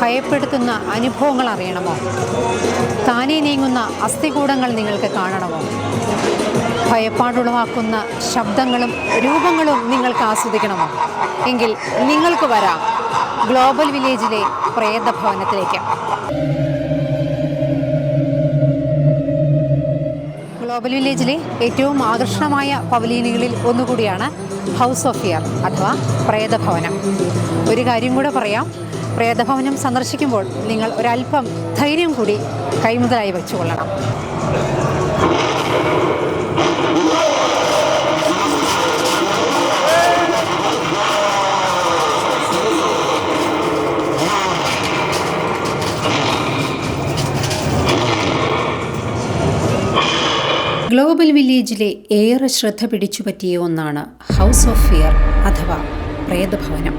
ഭയപ്പെടുത്തുന്ന അനുഭവങ്ങൾ അറിയണമോ? താനേ നീങ്ങുന്ന അസ്ഥികൂടങ്ങൾ നിങ്ങൾക്ക് കാണണമോ? ഭയപ്പാടുളവാക്കുന്ന ശബ്ദങ്ങളും രൂപങ്ങളും നിങ്ങൾക്ക് ആസ്വദിക്കണമോ? എങ്കിൽ നിങ്ങൾക്ക് വരാം ഗ്ലോബൽ വില്ലേജിലെ പ്രേതഭവനത്തിലേക്ക്. ഗ്ലോബൽ വില്ലേജിലെ ഏറ്റവും ആകർഷണമായ പവലീനുകളിൽ ഒന്നുകൂടിയാണ് ഹൗസ് ഓഫ് ഇയർ അഥവാ പ്രേതഭവനം. ഒരു കാര്യം കൂടെ പറയാം. പ്രേതഭവനം സന്ദർശിക്കുമ്പോൾ നിങ്ങൾ ഒരല്പം ധൈര്യം കൂടി കൈമുതലായി വെച്ചുകൊള്ളണം. ഗ്ലോബൽ വില്ലേജിലെ ഏറെ ശ്രദ്ധ പിടിച്ചുപറ്റിയ ഒന്നാണ് ഹൗസ് ഓഫ് ഫിയർ അഥവാ പ്രേതഭവനം.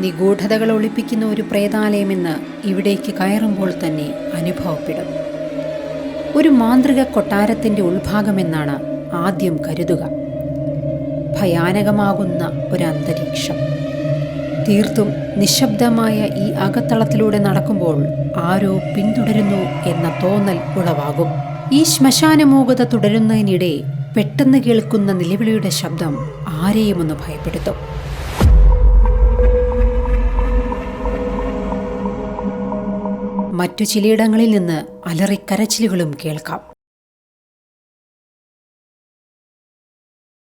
നിഗൂഢതകൾ ഒളിപ്പിക്കുന്ന ഒരു പ്രേതാലയമെന്ന് ഇവിടേക്ക് കയറുമ്പോൾ തന്നെ അനുഭവപ്പെടും. ഒരു മാന്ത്രിക കൊട്ടാരത്തിന്റെ ഉൾഭാഗമെന്നാണ് ആദ്യം കരുതുക. ഭയാനകമാകുന്ന ഒരന്തരീക്ഷം തീർത്തും നിശബ്ദമായ ഈ അകത്തളത്തിലൂടെ നടക്കുമ്പോൾ ആരോ പിന്തുടരുന്നു എന്ന തോന്നൽ ഉളവാകും. ഈ ശ്മശാനമൂകത തുടരുന്നതിനിടെ പെട്ടെന്ന് കേൾക്കുന്ന നിലവിളിയുടെ ശബ്ദം ആരെയും ഒന്ന് ഭയപ്പെടുത്തും. മറ്റു ചിലയിടങ്ങളിൽ നിന്ന് അലറിക്കരച്ചിലുകളും കേൾക്കാം.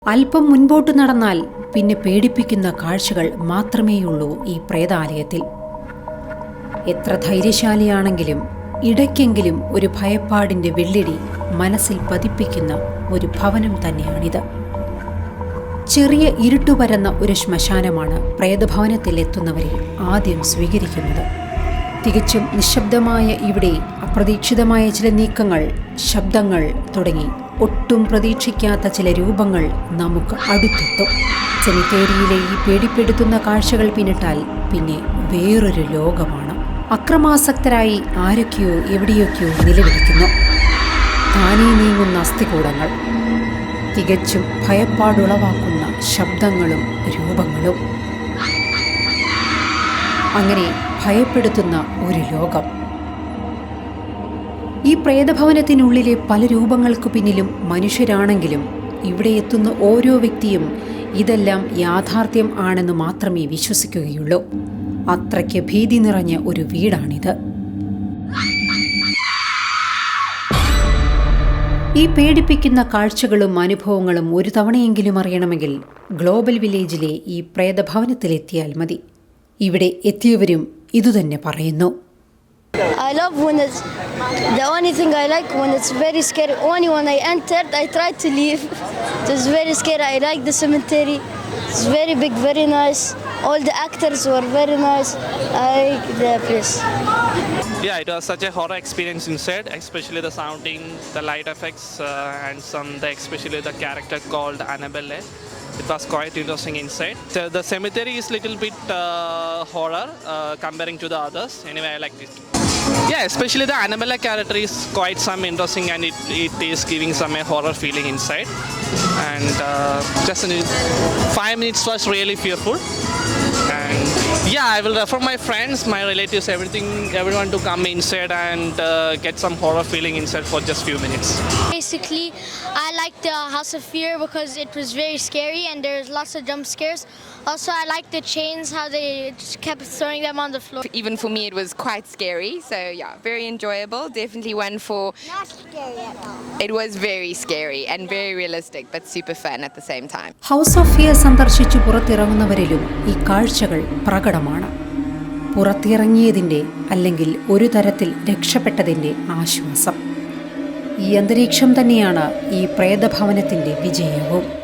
അല്പം മുൻപോട്ട് നടന്നാൽ പിന്നെ പേടിപ്പിക്കുന്ന കാഴ്ചകൾ മാത്രമേയുള്ളൂ ഈ പ്രേതാലയത്തിൽ. എത്ര ധൈര്യശാലിയാണെങ്കിലും ഇടയ്ക്കെങ്കിലും ഒരു ഭയപ്പാടിന്റെ വെള്ളിടി മനസ്സിൽ പതിപ്പിക്കുന്ന ഒരു ഭവനം തന്നെയാണിത്. ചെറിയ ഇരുട്ടുപരന്ന ഒരു ശ്മശാനമാണ് പ്രേതഭവനത്തിൽ എത്തുന്നവരെ ആദ്യം സ്വീകരിക്കുന്നത്. തികച്ചും നിശബ്ദമായ ഇവിടെ അപ്രതീക്ഷിതമായ ചില നീക്കങ്ങൾ ശബ്ദങ്ങൾ തുടങ്ങി ഒട്ടും പ്രതീക്ഷിക്കാത്ത ചില രൂപങ്ങൾ നമുക്ക് അടുത്തെത്തും. സെമിത്തേരിയിലെ ഈ പേടിപ്പെടുത്തുന്ന കാഴ്ചകൾ പിന്നിട്ടാൽ പിന്നെ വേറൊരു ലോകമാണ്. അക്രമാസക്തരായി ആരൊക്കെയോ എവിടെയൊക്കെയോ നിലവിളിക്കുന്നു. താനേ നീങ്ങുന്ന അസ്ഥികൂടങ്ങൾ. തികച്ചും ഭയപ്പാടുളവാക്കുന്ന ശബ്ദങ്ങളും രൂപങ്ങളും. അങ്ങനെ ഭയപ്പെടുത്തുന്ന ഒരു ലോകം. ഈ പ്രേതഭവനത്തിനുള്ളിലെ പല രൂപങ്ങൾക്കു പിന്നിലും മനുഷ്യരാണെങ്കിലും ഇവിടെ എത്തുന്ന ഓരോ വ്യക്തിയും ഇതെല്ലാം യാഥാർത്ഥ്യം ആണെന്ന് മാത്രമേ വിശ്വസിക്കുകയുള്ളൂ. അത്രയ്ക്ക് ഭീതി നിറഞ്ഞ ഒരു വീടാണിത് ഈ പേടിപ്പിക്കുന്ന കാഴ്ചകളും അനുഭവങ്ങളും ഒരു തവണയെങ്കിലും അറിയണമെങ്കിൽ ഗ്ലോബൽ വില്ലേജിലെ ഈ പ്രേതഭവനത്തിലെത്തിയാൽ മതി ഇവിടെ എത്തിയവരും ഇതുതന്നെ പറയുന്നു I love when it's the only thing I like when it's very scary. Only when I entered, I tried to leave. It was very scary. I like the cemetery. It's very big, very nice. All the actors were very nice. I like the place. Yeah, it was such a horror experience inside, especially the sounding, the light effects, uh, and some, the, especially the character called Annabelle. It was quite interesting inside. So the cemetery is little bit uh, horror uh, comparing to the others. Anyway, I like this. Yeah, especially the Annabelle character is quite some interesting, and it, it is giving some a horror feeling inside. And uh, just in five minutes was really fearful. And yeah, I will refer my friends, my relatives, everything, everyone to come inside and uh, get some horror feeling inside for just few minutes. Basically, I liked the House of Fear because it was very scary and there's lots of jump scares. Also, I liked the chains, how they just kept throwing them on the floor. even for me it was quite scary so yeah very enjoyable definitely one for Not scary at all. it was very scary and very realistic but super fun at the same time house of fear സന്ദർശിച്ചു പുറത്തിറങ്ങുന്നവരിലും ഈ കാഴ്ചകൾ പ്രകടമാണ് പുറത്തിറങ്ങിയതിന്റെ അല്ലെങ്കിൽ ഒരു തരത്തിൽ രക്ഷപ്പെട്ടതിന്റെ ആശ്വാസം. ഈ അന്തരീക്ഷം തന്നെയാണ് ഈ പ്രേതഭവനത്തിന്റെ വിജയവും.